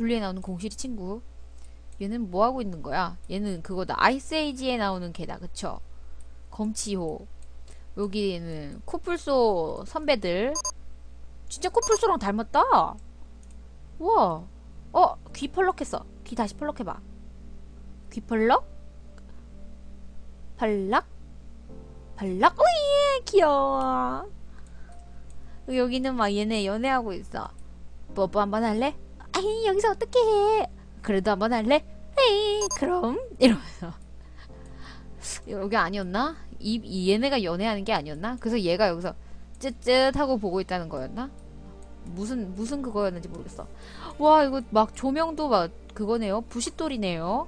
블루에 나오는 공실이 친구. 얘는 뭐 하고 있는 거야? 얘는 그거다. 아이스에이지에 나오는 개다. 그쵸? 검치호. 여기는 코뿔소 선배들. 진짜 코뿔소랑 닮았다. 우와. 어, 귀 펄럭했어. 귀 다시 펄럭해봐. 귀 펄럭? 펄럭? 펄럭? 오예, 귀여워. 여기는 막 얘네 연애하고 있어. 뽀뽀 한번 할래? 아이, 여기서 어떻게 해? 그래도 한번 할래? 에이, 그럼. 이러면서. 여기 아니었나? 이, 이 얘네가 연애하는 게 아니었나? 그래서 얘가 여기서 쯧쯧 하고 보고 있다는 거였나? 무슨 무슨 그거였는지 모르겠어. 와 이거 막 조명도 막 그거네요. 부싯돌이네요.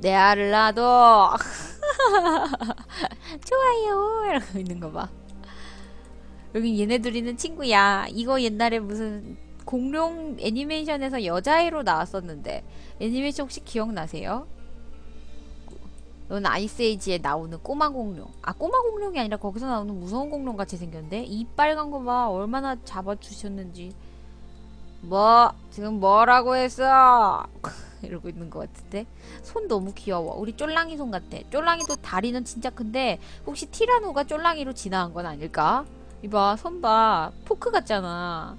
내 알을 놔둬. 좋아요. 이러고 있는 거 봐. 여기 얘네들이는 친구야. 이거 옛날에 무슨 공룡 애니메이션에서 여자애로 나왔었는데 애니메이션 혹시 기억나세요? 넌 아이스에이지에 나오는 꼬마 공룡. 아, 꼬마 공룡이 아니라 거기서 나오는 무서운 공룡 같이 생겼는데? 이 빨간 거 봐. 얼마나 잡아주셨는지. 뭐, 지금 뭐라고 했어? 이러고 있는 것 같은데? 손 너무 귀여워. 우리 쫄랑이 손 같아. 쫄랑이도 다리는 진짜 큰데, 혹시 티라노가 쫄랑이로 진화한 건 아닐까? 이봐, 손 봐. 포크 같잖아.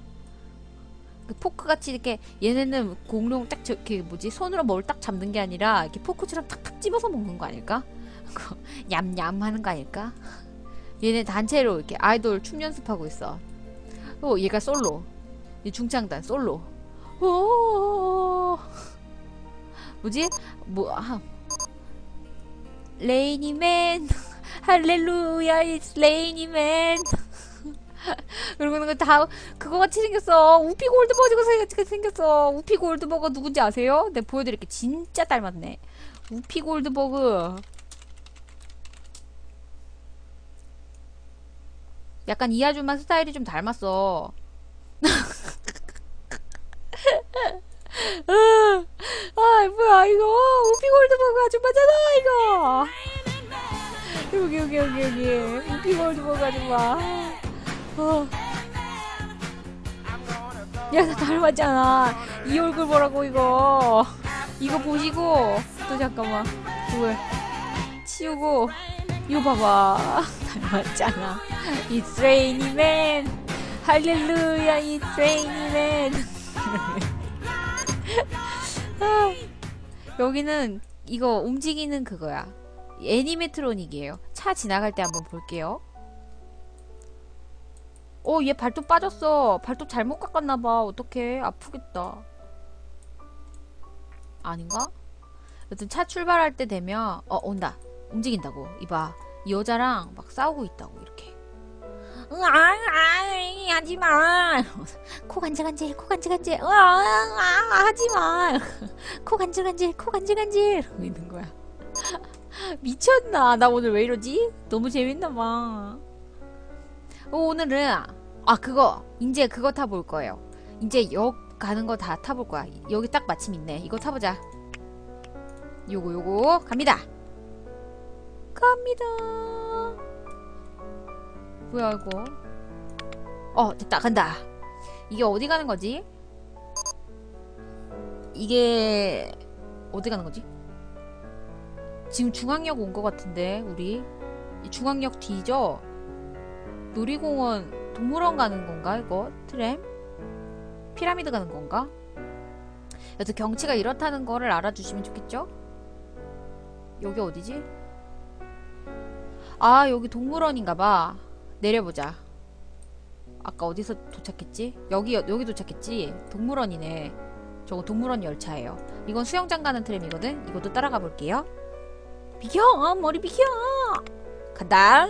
그 포크 같이 이렇게 얘네는 공룡 딱 저렇게 뭐지 손으로 뭘 딱 잡는 게 아니라 이렇게 포크처럼 탁탁 집어서 먹는 거 아닐까? 그 얌얌 하는 거 아닐까? 얘네 단체로 이렇게 아이돌 춤 연습하고 있어. 어 얘가 솔로. 얘 중창단 솔로. 오 뭐지? 뭐 아. 레이니맨 할렐루야 이츠 레이니맨 그러고 다 그거 같이 생겼어. 우피 골드버거 생겼어. 우피 골드버거 누군지 아세요? 내가 보여드릴게. 진짜 닮았네. 우피 골드버그. 약간 이 아줌마 스타일이 좀 닮았어. 아, 뭐야 이거 우피 골드버그 아줌마잖아 이거. 여기 여기 여기 여기 우피 골드버그 아줌마. 어. 야, 나 닮았잖아. 이 얼굴 보라고, 이거. 이거 보시고, 또 잠깐만. 그걸 치우고, 이거 봐봐. 닮았잖아. It's rainy man. 할렐루야, it's rainy man. 아, 여기는 이거 움직이는 그거야. 애니메트로닉이에요. 차 지나갈 때 한번 볼게요. 어, 얘 발톱 빠졌어. 발톱 잘못 깎았나봐. 어떡해. 아프겠다. 아닌가? 여튼 차 출발할 때 되면, 어, 온다. 움직인다고. 이봐. 이 여자랑 막 싸우고 있다고, 이렇게. 으아, 아, 하지 마. 코 간질간질, 코 간질간질. 으아, 아, 하지 마. 코 간질간질, 코 간질간질. 이러고 있는 거야. 미쳤나? 나 오늘 왜 이러지? 너무 재밌나 봐. 어, 오늘은 아 그거 이제 그거 타볼 거예요. 이제 역 가는 거 다 타볼 거야. 여기 딱 마침 있네. 이거 타보자. 요거 요거 갑니다. 갑니다. 뭐야 이거? 어 됐다 간다. 이게 어디 가는 거지? 이게 어디 가는 거지? 지금 중앙역 온거 같은데 우리 중앙역 뒤죠? 놀이공원 동물원 가는 건가 이거? 트램? 피라미드 가는 건가? 여튼 경치가 이렇다는 거를 알아주시면 좋겠죠? 여기 어디지? 아 여기 동물원인가봐. 내려보자. 아까 어디서 도착했지? 여기 여기 도착했지? 동물원이네. 저거 동물원 열차예요. 이건 수영장 가는 트램이거든? 이것도 따라가 볼게요. 비켜! 어, 머리 비켜! 간다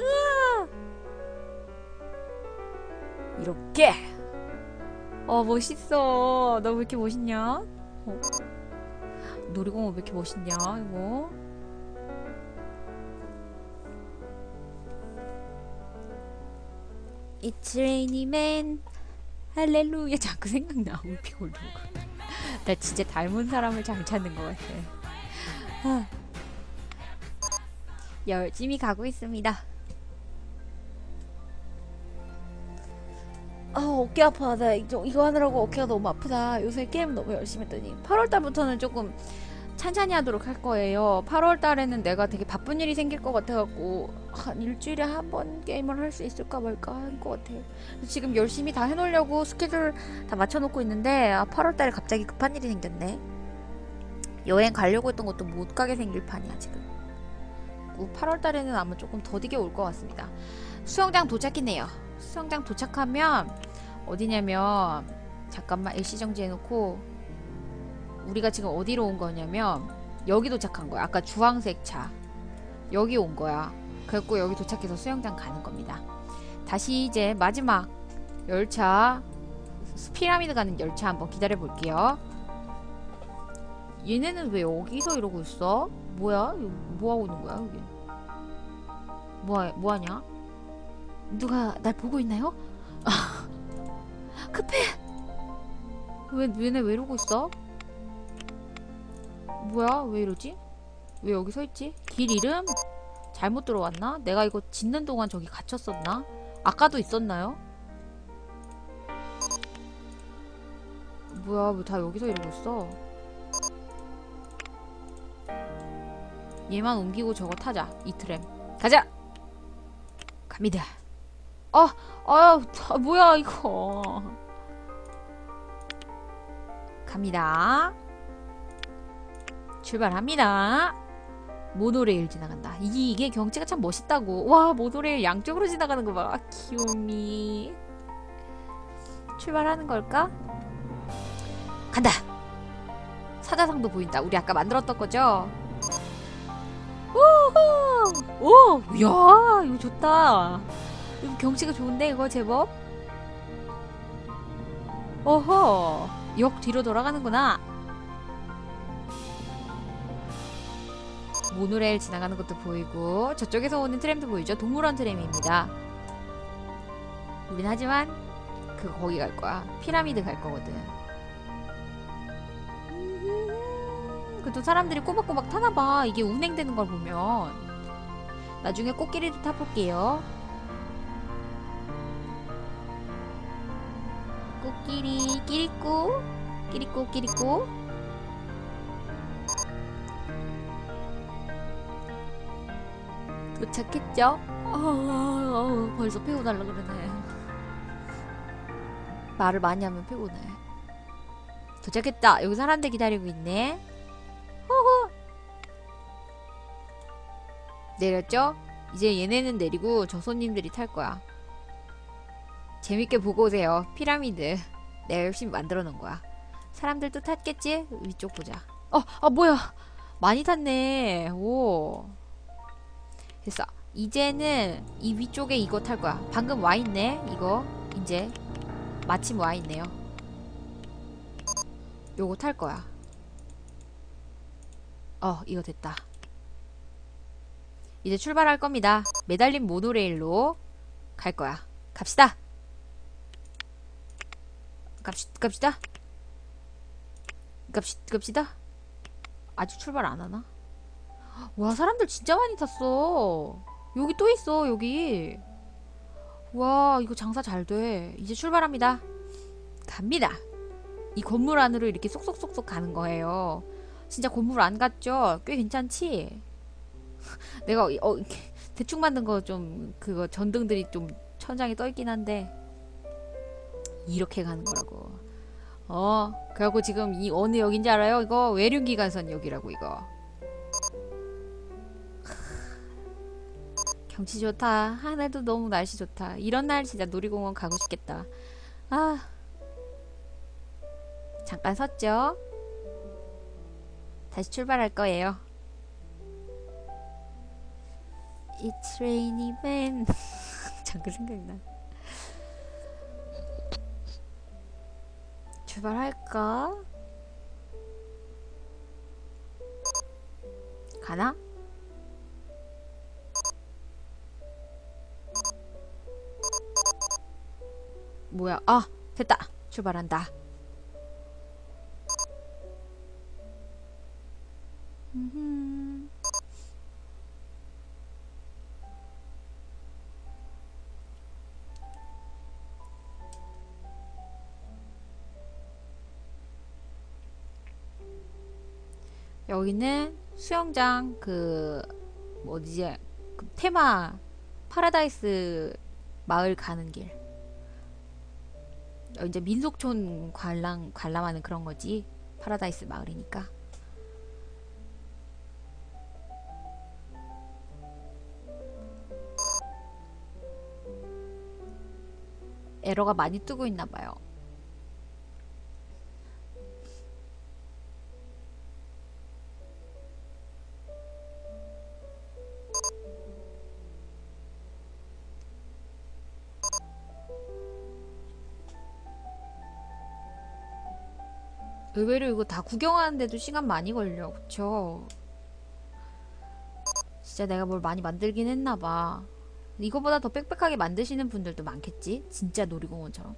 이렇게. 어 멋있어. 너 왜 이렇게 멋있냐? 어. 놀이공원 왜 이렇게 멋있냐 이거? It's rainy man. 할렐루야. 자꾸 생각나 우피 올드나 진짜 닮은 사람을 잘 찾는 것 같아. 아. 열심히 가고 있습니다 아 어깨 아파. 나 이거, 이거 하느라고 어깨가 너무 아프다. 요새 게임 너무 열심히 했더니 8월 달부터는 조금 찬찬히 하도록 할 거예요. 8월 달에는 내가 되게 바쁜 일이 생길 것 같아갖고 한 일주일에 한 번 게임을 할 수 있을까 말까 할 것 같아요. 지금 열심히 다 해놓으려고 스케줄 다 맞춰놓고 있는데 아, 8월 달에 갑자기 급한 일이 생겼네. 여행 가려고 했던 것도 못 가게 생길 판이야 지금. 8월 달에는 아마 조금 더디게 올 것 같습니다. 수영장 도착했네요 수영장 도착하면 어디냐면 잠깐만 일시 정지 해놓고 우리가 지금 어디로 온 거냐면 여기 도착한 거야 아까 주황색 차 여기 온 거야 그래갖고 여기 도착해서 수영장 가는 겁니다 다시 이제 마지막 열차 피라미드 가는 열차 한번 기다려 볼게요 얘네는 왜 여기서 이러고 있어? 뭐야? 이거 뭐 하고 있는 거야 여기? 뭐 뭐하냐? 누가 날 보고 있나요? 급해. 왜 얘네 왜 이러고 있어? 뭐야? 왜 이러지? 왜 여기 서 있지? 길 이름? 잘못 들어왔나? 내가 이거 짓는 동안 저기 갇혔었나? 아까도 있었나요? 뭐야? 왜 다 여기서 이러고 있어? 얘만 옮기고 저거 타자. 이 트램. 가자! 갑니다. 아, 아, 아, 뭐야, 이거. 갑니다. 출발합니다. 모노레일 지나간다. 이, 이게 경치가 참 멋있다고. 와, 모노레일 양쪽으로 지나가는 거 봐. 아, 귀요미. 출발하는 걸까? 간다! 사자상도 보인다. 우리 아까 만들었던 거죠? 우후! 오! 야 이거 좋다. 경치가 좋은데, 이거 제법? 어허! 역 뒤로 돌아가는구나. 모노레일 지나가는 것도 보이고, 저쪽에서 오는 트램도 보이죠? 동물원 트램입니다. 우린 하지만, 그, 거기 갈 거야. 피라미드 갈 거거든. 그래도 사람들이 꼬박꼬박 타나봐. 이게 운행되는 걸 보면. 나중에 꽃길이도 타볼게요. 꽃길이, 끼리꼬, 끼리꼬, 끼리꼬. 도착했죠? 어, 어, 벌써 패고달라 그러네. 말을 많이 하면 패고네. 도착했다. 여기 사람들 기다리고 있네. 호호. 내렸죠? 이제 얘네는 내리고 저 손님들이 탈 거야. 재밌게 보고 오세요. 피라미드. 내가 열심히 만들어 놓은 거야. 사람들도 탔겠지? 위쪽 보자. 어, 아, 뭐야. 많이 탔네. 오. 됐어. 이제는 이 위쪽에 이거 탈 거야. 방금 와 있네. 이거. 이제. 마침 와 있네요. 요거 탈 거야. 어, 이거 됐다. 이제 출발할 겁니다. 매달린 모노레일로 갈 거야. 갑시다. 갑시, 갑시다. 갑시, 갑시다. 아직 출발 안 하나? 와, 사람들 진짜 많이 탔어. 여기 또 있어, 여기. 와, 이거 장사 잘 돼. 이제 출발합니다. 갑니다. 이 건물 안으로 이렇게 쏙쏙쏙쏙 가는 거예요. 진짜 건물 안 갔죠? 꽤 괜찮지? 내가 어, 대충 만든 거 좀 그거 전등들이 좀 천장에 떠 있긴 한데 이렇게 가는 거라고. 어, 그래갖고 지금 이 어느 역인지 알아요? 이거 외륜기관선 역이라고 이거. 경치 좋다. 하늘도 너무 날씨 좋다. 이런 날 진짜 놀이공원 가고 싶겠다. 아, 잠깐 섰죠? 다시 출발할 거예요. It's rainy man. 잠깐 생각나. 출발할까? 가나? 뭐야? 아, 됐다. 출발한다. 음흠. 여기는 수영장 그 어디지 그 테마 파라다이스 마을 가는 길. 어, 이제 민속촌 관람 관람하는 그런 거지. 파라다이스 마을이니까. 에러가 많이 뜨고 있나 봐요. 의외로 이거 다 구경하는데도 시간 많이 걸려. 그쵸? 진짜 내가 뭘 많이 만들긴 했나봐. 이거보다 더 빽빽하게 만드시는 분들도 많겠지? 진짜 놀이공원처럼.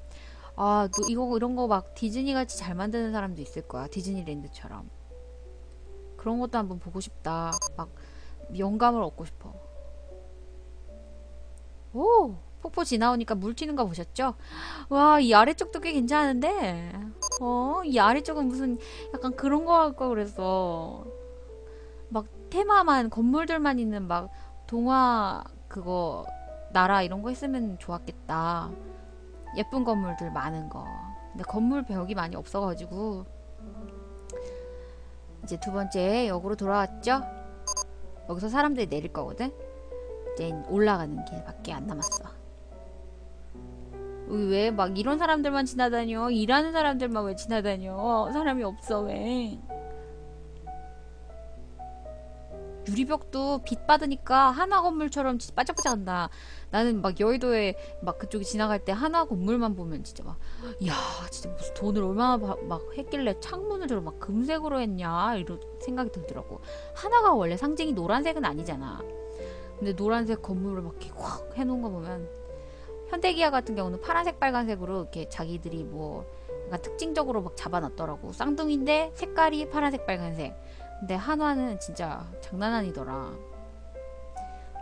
아, 또 이거, 이런 거 막 디즈니 같이 잘 만드는 사람도 있을 거야. 디즈니랜드처럼. 그런 것도 한번 보고 싶다. 막, 영감을 얻고 싶어. 오! 폭포 지나오니까 물 튀는 거 보셨죠? 와, 이 아래쪽도 꽤 괜찮은데? 어, 이 아래쪽은 무슨 약간 그런 거 할까 그랬어. 막 테마만, 건물들만 있는 막 동화 그거 나라 이런 거 했으면 좋았겠다. 예쁜 건물들 많은 거. 근데 건물 벽이 많이 없어가지고 이제 두 번째 역으로 돌아왔죠? 여기서 사람들이 내릴 거거든? 이제 올라가는 길밖에 안 남았어. 왜 막 이런 사람들만 지나다녀? 일하는 사람들만 왜 지나다녀? 사람이 없어 왜? 유리벽도 빛 받으니까 한화 건물처럼 진짜 반짝반짝한다. 나는 막 여의도에 막 그쪽에 지나갈 때 한화 건물만 보면 진짜 막, 야 진짜 무슨 돈을 얼마나 바- 막 했길래 창문을 저런 막 금색으로 했냐 이런 생각이 들더라고. 한화가 원래 상징이 노란색은 아니잖아. 근데 노란색 건물을 막 이렇게 확 해놓은 거 보면 현대기아 같은 경우는 파란색 빨간색으로 이렇게 자기들이 뭐 약간 특징적으로 막 잡아놨더라고. 쌍둥이인데 색깔이 파란색 빨간색. 근데 한화는 진짜 장난 아니더라.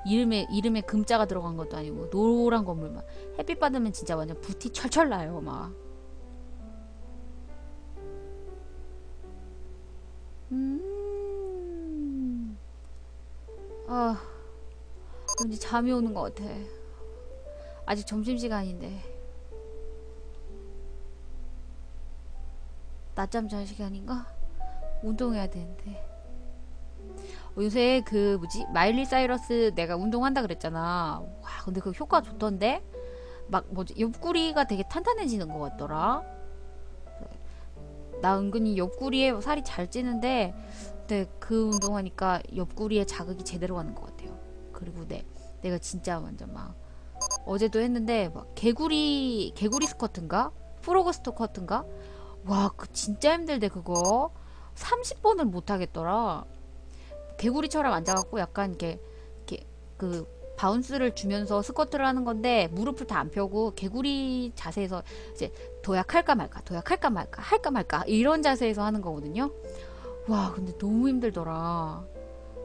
이름에 이름에 금자가 들어간 것도 아니고 노란 건물만 햇빛 받으면 진짜 완전 부티 철철 나요 막. 음. 아, 왠지 잠이 오는 것 같아. 아직 점심 시간인데. 낮잠 잘 시간인가? 운동해야 되는데. 어, 요새 그 뭐지 마일리 사이러스 내가 운동한다 그랬잖아. 와 근데 그 효과 좋던데 막 뭐지 옆구리가 되게 탄탄해지는 것 같더라. 나 은근히 옆구리에 살이 잘 찌는데 근데 그 운동하니까 옆구리에 자극이 제대로 가는 것 같아요. 그리고 내 내가 진짜 완전 막 어제도 했는데 막 개구리 개구리 스쿼트인가 프로그 스쿼트인가 와 그 진짜 힘들대 그거 30번을 못 하겠더라. 개구리처럼 앉아갖고 약간 이렇게, 이렇게 그 바운스를 주면서 스쿼트를 하는 건데 무릎을 다 안 펴고 개구리 자세에서 이제 도약할까 말까 도약할까 말까 할까 말까 이런 자세에서 하는 거거든요. 와 근데 너무 힘들더라.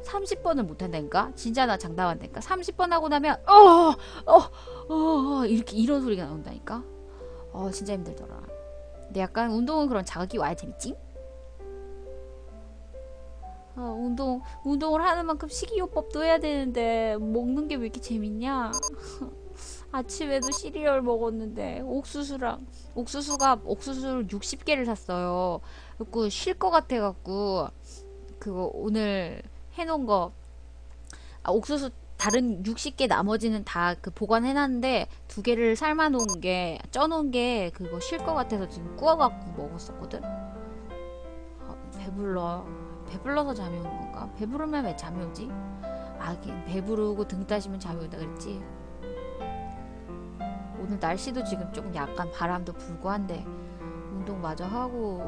30번을 못 한다니까? 진짜 나 장담한다니까? 30번 하고 나면 어, 어, 어, 이렇게 이런 소리가 나온다니까? 어, 진짜 힘들더라. 근데 약간 운동은 그런 자극이 와야 재밌지? 아, 운동, 운동을 하는 만큼 식이요법도 해야 되는데, 먹는 게 왜 이렇게 재밌냐? 아침에도 시리얼 먹었는데, 옥수수랑, 옥수수가, 옥수수를 60개를 샀어요. 그래갖고, 쉴 것 같아 갖고, 그거 오늘 해놓은 거, 아, 옥수수 다른 60개 나머지는 다 그 보관해놨는데, 두 개를 삶아놓은 게, 쪄놓은 게, 그거 쉴 것 같아서 지금 구워갖고 먹었었거든? 아, 배불러. 배불러서 잠이 오는 건가? 배부르면 왜 잠이 오지? 하긴 배부르고 등 따시면 잠이 온다 그랬지. 오늘 날씨도 지금 조금 약간 바람도 불고 한데 운동 마저 하고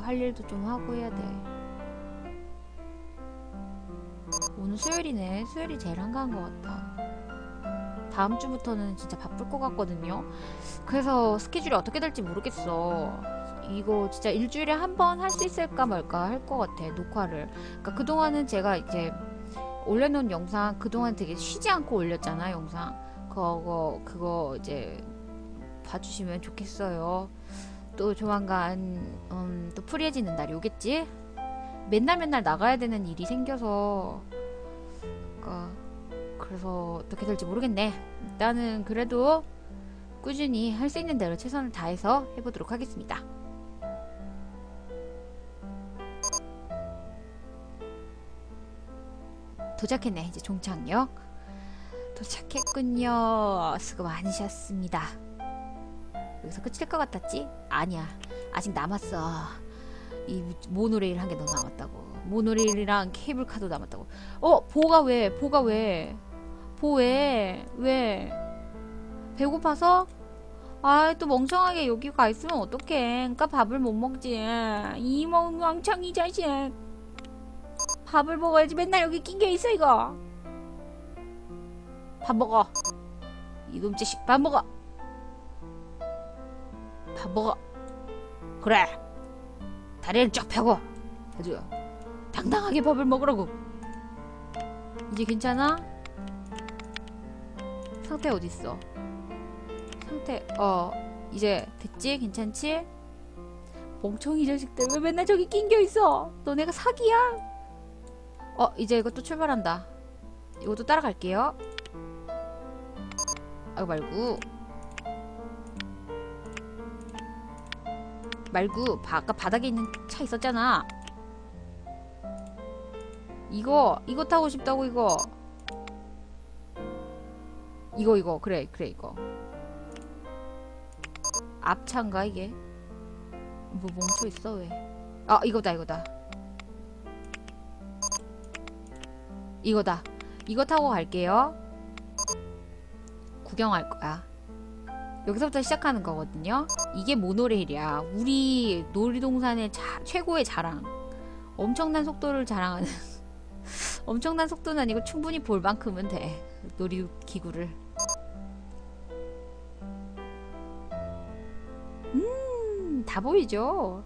할 일도 좀 하고 해야 돼. 오늘 수요일이네. 수요일이 제일 한가한 것 같다. 다음 주부터는 진짜 바쁠 것 같거든요. 그래서 스케줄이 어떻게 될지 모르겠어. 이거 진짜 일주일에 한 번 할 수 있을까 말까 할 것 같아 녹화를 그러니까 그동안은 제가 이제 올려놓은 영상 그동안 되게 쉬지 않고 올렸잖아 영상 그거 그거 이제 봐주시면 좋겠어요 또 조만간 음, 또 프리해지는 날이 오겠지 맨날 맨날 나가야 되는 일이 생겨서 그러니까 그래서 어떻게 될지 모르겠네. 일단은 그래도 꾸준히 할 수 있는 대로 최선을 다해서 해보도록 하겠습니다. 도착했네. 이제 종착역. 도착했군요. 수고 많으셨습니다. 여기서 끝일 것 같았지? 아니야. 아직 남았어. 이 모노레일 한 개 더 남았다고. 모노레일이랑 케이블카도 남았다고. 어, 보가 왜? 보가 왜? 보 왜? 왜? 배고파서? 아, 또 멍청하게 여기 가 있으면 어떡해. 그니까 밥을 못 먹지. 이 멍청이 자식. 밥을 먹어야지. 맨날 여기 낑겨 있어, 이거. 밥 먹어. 이놈 자식, 밥 먹어. 밥 먹어. 그래. 다리를 쫙 펴고. 아주 당당하게 밥을 먹으라고. 이제 괜찮아? 상태 어딨어? 상태 어 이제 됐지? 괜찮지? 멍청이 자식들 왜 맨날 저기 낑겨 있어? 너네가 사기야? 어 이제 이것도 출발한다. 이것도 따라갈게요. 아 말고 말고 바, 아까 바닥에 있는 차 있었잖아. 이거 이거 타고 싶다고 이거. 이거 이거 그래 그래 이거. 앞차인가 이게? 뭐 멈춰 있어 왜? 아 이거다 이거다. 이거다. 이거 타고 갈게요. 구경할 거야. 여기서부터 시작하는 거거든요. 이게 모노레일이야. 우리 놀이동산의 자, 최고의 자랑. 엄청난 속도를 자랑하는. 엄청난 속도는 아니고 충분히 볼 만큼은 돼. 놀이기구를. 음, 다 보이죠?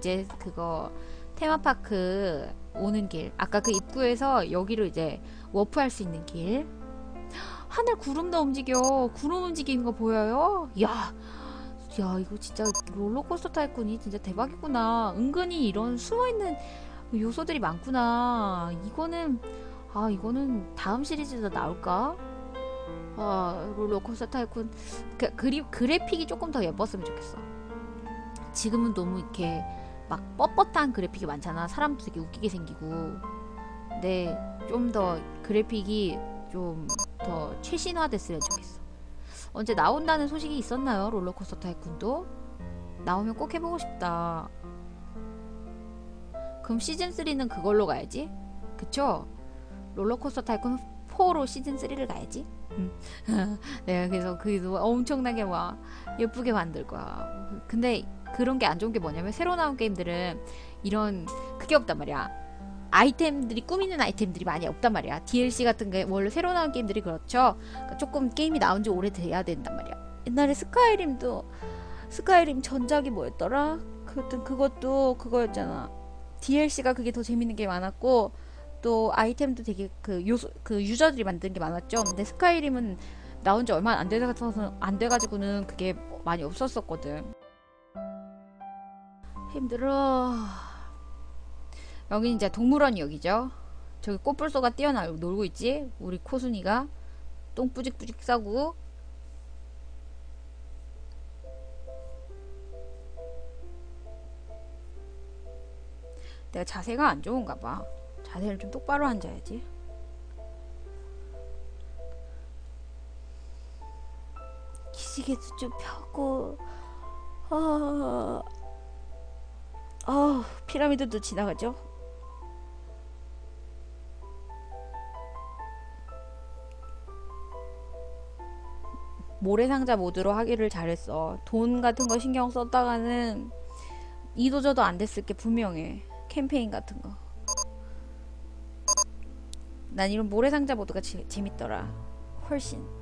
이제 그거 테마파크 오는 길. 아까 그 입구에서 여기로 이제 워프할 수 있는 길. 하늘 구름도 움직여. 구름 움직이는 거 보여요? 야, 야 이거 진짜 롤러코스터 타이쿤이 진짜 대박이구나. 은근히 이런 숨어있는 요소들이 많구나. 이거는 아 이거는 다음 시리즈도 나올까? 아 롤러코스터 타이쿤 그, 그리, 그래픽이 조금 더 예뻤으면 좋겠어. 지금은 너무 이렇게 막 뻣뻣한 그래픽이 많잖아. 사람도 되게 웃기게 생기고. 근데 좀 더 그래픽이 좀 더 최신화됐으면 좋겠어. 언제 나온다는 소식이 있었나요? 롤러코스터 타이쿤도? 나오면 꼭 해보고 싶다. 그럼 시즌3는 그걸로 가야지? 그쵸? 롤러코스터 타이쿤 4로 시즌3를 가야지? 내가 그래서 그도 엄청나게 막 예쁘게 만들 거야. 근데 그런 게 안 좋은 게 뭐냐면 새로 나온 게임들은 이런 그게 없단 말이야. 아이템들이 꾸미는 아이템들이 많이 없단 말이야. DLC 같은 게 원래 새로 나온 게임들이 그렇죠. 그러니까 조금 게임이 나온 지 오래돼야 된단 말이야. 옛날에 스카이림도 스카이림 전작이 뭐였더라? 그것도 그것도 그거였잖아. DLC가 그게 더 재밌는 게 많았고 또 아이템도 되게 그 요소 그 유저들이 만든 게 많았죠. 근데 스카이림은 나온 지 얼마 안 돼서 안 돼가지고는 그게 많이 없었었거든. 힘들어. 여기 이제 동물원역이죠. 저기 꽃불소가 뛰어나 놀고 있지. 우리 코순이가 똥 뿌직뿌직 싸고. 내가 자세가 안 좋은가 봐. 자세를 좀 똑바로 앉아야지. 기지개도 좀 펴고, 아, 아, 피라미드도 지나가죠. 모래상자 모드로 하기를 잘했어. 돈 같은 거 신경 썼다가는 이도저도 안 됐을 게 분명해. 캠페인 같은 거. 난 이런 모래상자 모드가 지, 재밌더라. 훨씬.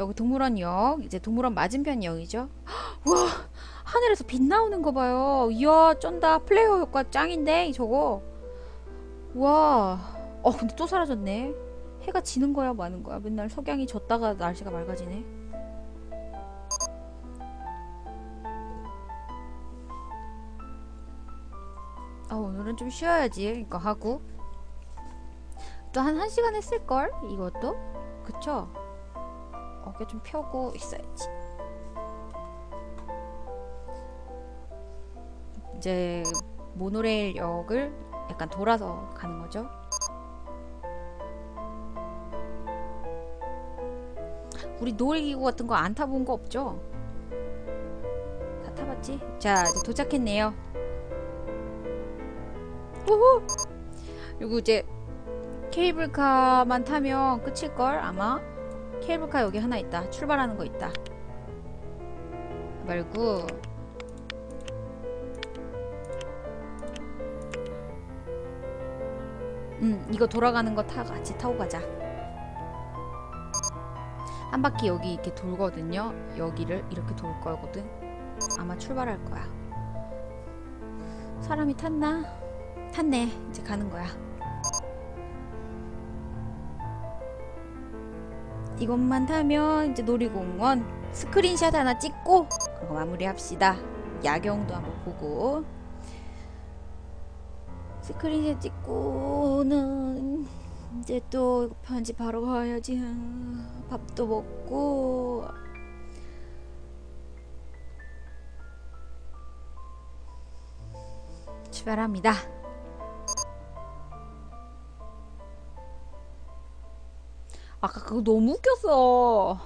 여기 동물원역. 이제 동물원 맞은편 역이죠. 와, 하늘에서 빛 나오는 거 봐요. 이야, 쩐다. 플레이어 효과 짱인데, 저거. 와. 어, 근데 또 사라졌네. 해가 지는 거야, 마는 거야. 맨날 석양이 졌다가 날씨가 맑아지네. 아, 오늘은 좀 쉬어야지. 이거 하고. 또 한 1시간 했을걸? 이것도? 그쵸? 어깨 좀 펴고 있어야지. 이제 모노레일 역을 약간 돌아서 가는 거죠. 우리 놀이기구 같은 거 안 타본 거 없죠? 다 타봤지? 자, 도착했네요. 우후! 그리고 이제 케이블카만 타면 끝일걸 아마 케이블카 여기 하나 있다. 출발하는 거 있다. 말고. 음 이거 돌아가는 거 타 같이 타고 가자. 한 바퀴 여기 이렇게 돌거든요. 여기를 이렇게 돌 거거든. 아마 출발할 거야. 사람이 탔나? 탔네. 이제 가는 거야 이것만 타면 이제 놀이공원 스크린샷 하나 찍고 그리고 마무리합시다. 야경도 한번 보고 스크린샷 찍고는 이제 또 편집하러 가야지. 아, 밥도 먹고 출발합니다. 아까 그거 너무 웃겼어.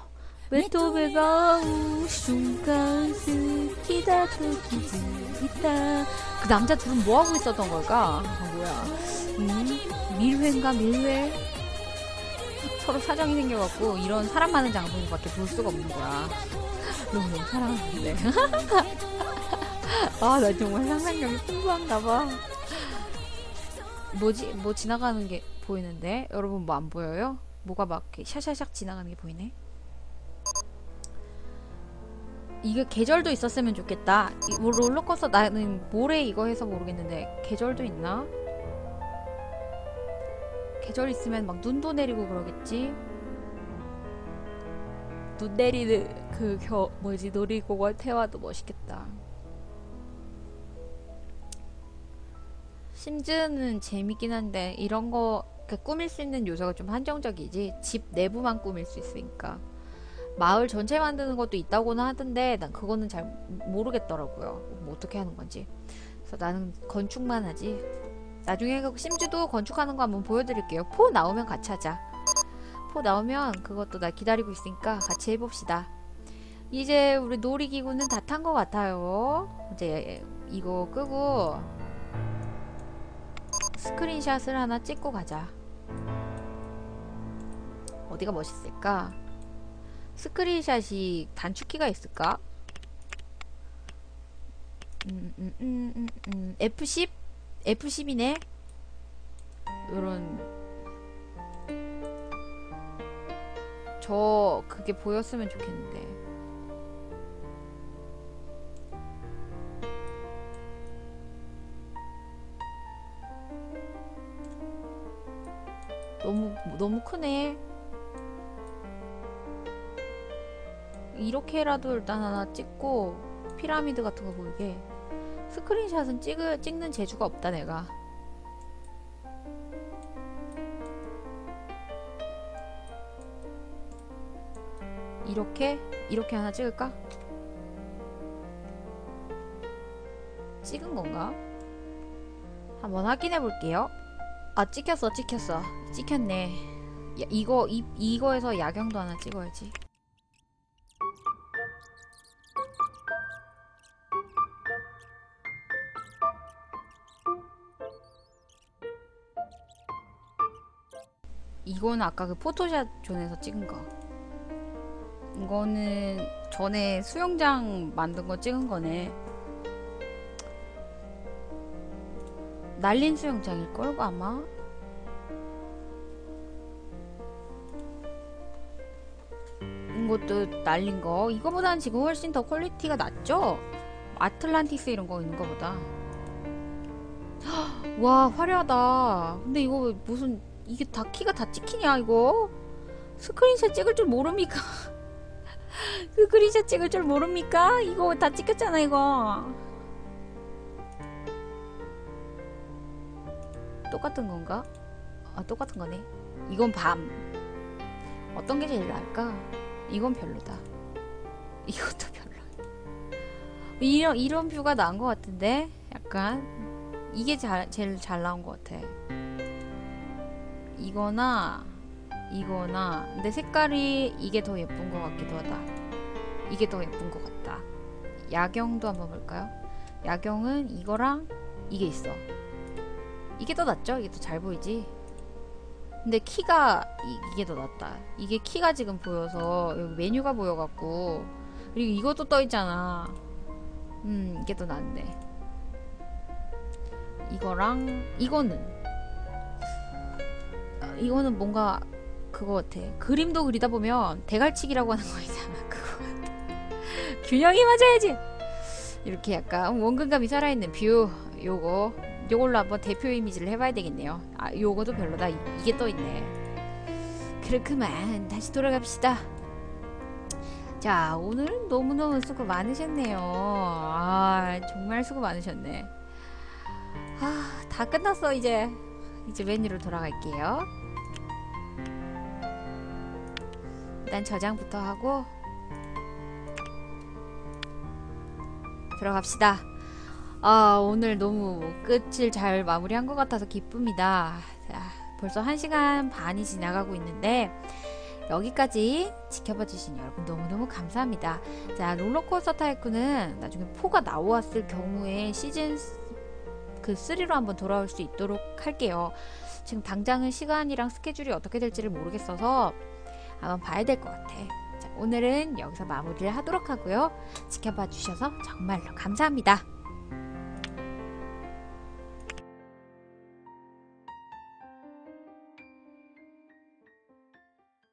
베토베가 우순간 스키다 토끼지 있다. 그 남자 둘은 뭐 하고 있었던 걸까? 아, 뭐야? 음, 밀회인가 밀회? 서로 사정이 생겨갖고 이런 사람 많은 장소밖에 볼 수가 없는 거야. 너무 너무 사랑하는데. 아, 나 정말 상상력이 풍부한가 봐. 뭐지? 뭐 지나가는 게 보이는데? 여러분 뭐 안 보여요? 뭐가 막 샤샤샥 지나가는 게 보이네. 이게 계절도 있었으면 좋겠다. 이뭐 롤러코스터 나는 모래 이거 해서 모르겠는데 계절도 있나? 계절 있으면 막 눈도 내리고 그러겠지. 눈 내리는 그 겨 뭐지 놀이공원 태화도 멋있겠다. 심즈는 재밌긴 한데 이런 거 그 꾸밀 수 있는 요소가 좀 한정적이지 집 내부만 꾸밀 수 있으니까. 마을 전체 만드는 것도 있다고는 하던데 난 그거는 잘 모르겠더라고요. 뭐 어떻게 하는 건지. 그래서 나는 건축만 하지. 나중에 그 심즈도 건축하는 거 한번 보여드릴게요. 포 나오면 같이 하자. 포 나오면 그것도 나 기다리고 있으니까 같이 해봅시다. 이제 우리 놀이기구는 다 탄 것 같아요. 이제 이거 끄고 스크린샷을 하나 찍고 가자. 어디가 멋있을까? 스크린샷이 단축키가 있을까? 음, 음, 음, 음, 음. F10? F10이네? 요런 저 그게 보였으면 좋겠는데 너무 너무 크네. 이렇게라도 일단 하나 찍고 피라미드 같은 거 보이게 스크린샷은 찍을 찍는 재주가 없다 내가. 이렇게 이렇게 하나 찍을까? 찍은 건가? 한번 확인해 볼게요. 아 찍혔어 찍혔어. 찍혔네. 야, 이거 이, 이거에서 야경도 하나 찍어야지. 이거는 아까 그 포토샵 존에서 찍은 거. 이거는 전에 수영장 만든 거 찍은 거네 날린 수영장일걸 아마 이것도 날린 거 이거보다는 지금 훨씬 더 퀄리티가 낮죠? 아틀란티스 이런 거 있는 거 보다. 와, 화려하다. 근데 이거 무슨, 이게 다 키가 다 찍히냐, 이거? 스크린샷 찍을 줄 모릅니까? 스크린샷 찍을 줄 모릅니까? 이거 다 찍혔잖아, 이거. 똑같은 건가? 아, 똑같은 거네. 이건 밤. 어떤 게 제일 나을까? 이건 별로다. 이것도 별로. 이런 이런 뷰가 나은 것 같은데 약간 이게 잘, 제일 잘 나온 것 같아. 이거나 이거나 근데 색깔이 이게 더 예쁜 것 같기도 하다. 이게 더 예쁜 것 같다. 야경도 한번 볼까요? 야경은 이거랑 이게 있어. 이게 더 낫죠? 이게 더 잘 보이지? 근데 키가 이, 게더 낫다. 이게 키가 지금 보여서 여기 메뉴가 보여갖고 그리고 이것도 떠 있잖아. 음 이게 더 낫네. 이거랑 이거는 어, 이거는 뭔가 그거 같아. 그림도 그리다 보면 대갈치기라고 하는 거 있잖아. 그거 같아. 균형이 맞아야지. 이렇게 약간 원근감이 살아있는 뷰 요거 요걸로 한번 대표 이미지를 해봐야 되겠네요. 아 요거도 별로다. 이, 이게 떠 있네. 그렇구만. 다시 돌아갑시다. 자 오늘은 너무너무 수고 많으셨네요. 아 정말 수고 많으셨네. 아, 다 끝났어, 이제. 이제 메뉴로 돌아갈게요. 일단 저장부터 하고 들어갑시다. 아, 오늘 너무 끝을 잘 마무리한 것 같아서 기쁩니다. 자, 벌써 1시간 반이 지나가고 있는데 여기까지 지켜봐 주신 여러분 너무너무 감사합니다. 자, 롤러코스터 타이쿤은 나중에 4가 나왔을 경우에 시즌 그 3로 한번 돌아올 수 있도록 할게요. 지금 당장은 시간이랑 스케줄이 어떻게 될지를 모르겠어서 한번 봐야 될 것 같아. 자, 오늘은 여기서 마무리를 하도록 하고요. 지켜봐 주셔서 정말로 감사합니다.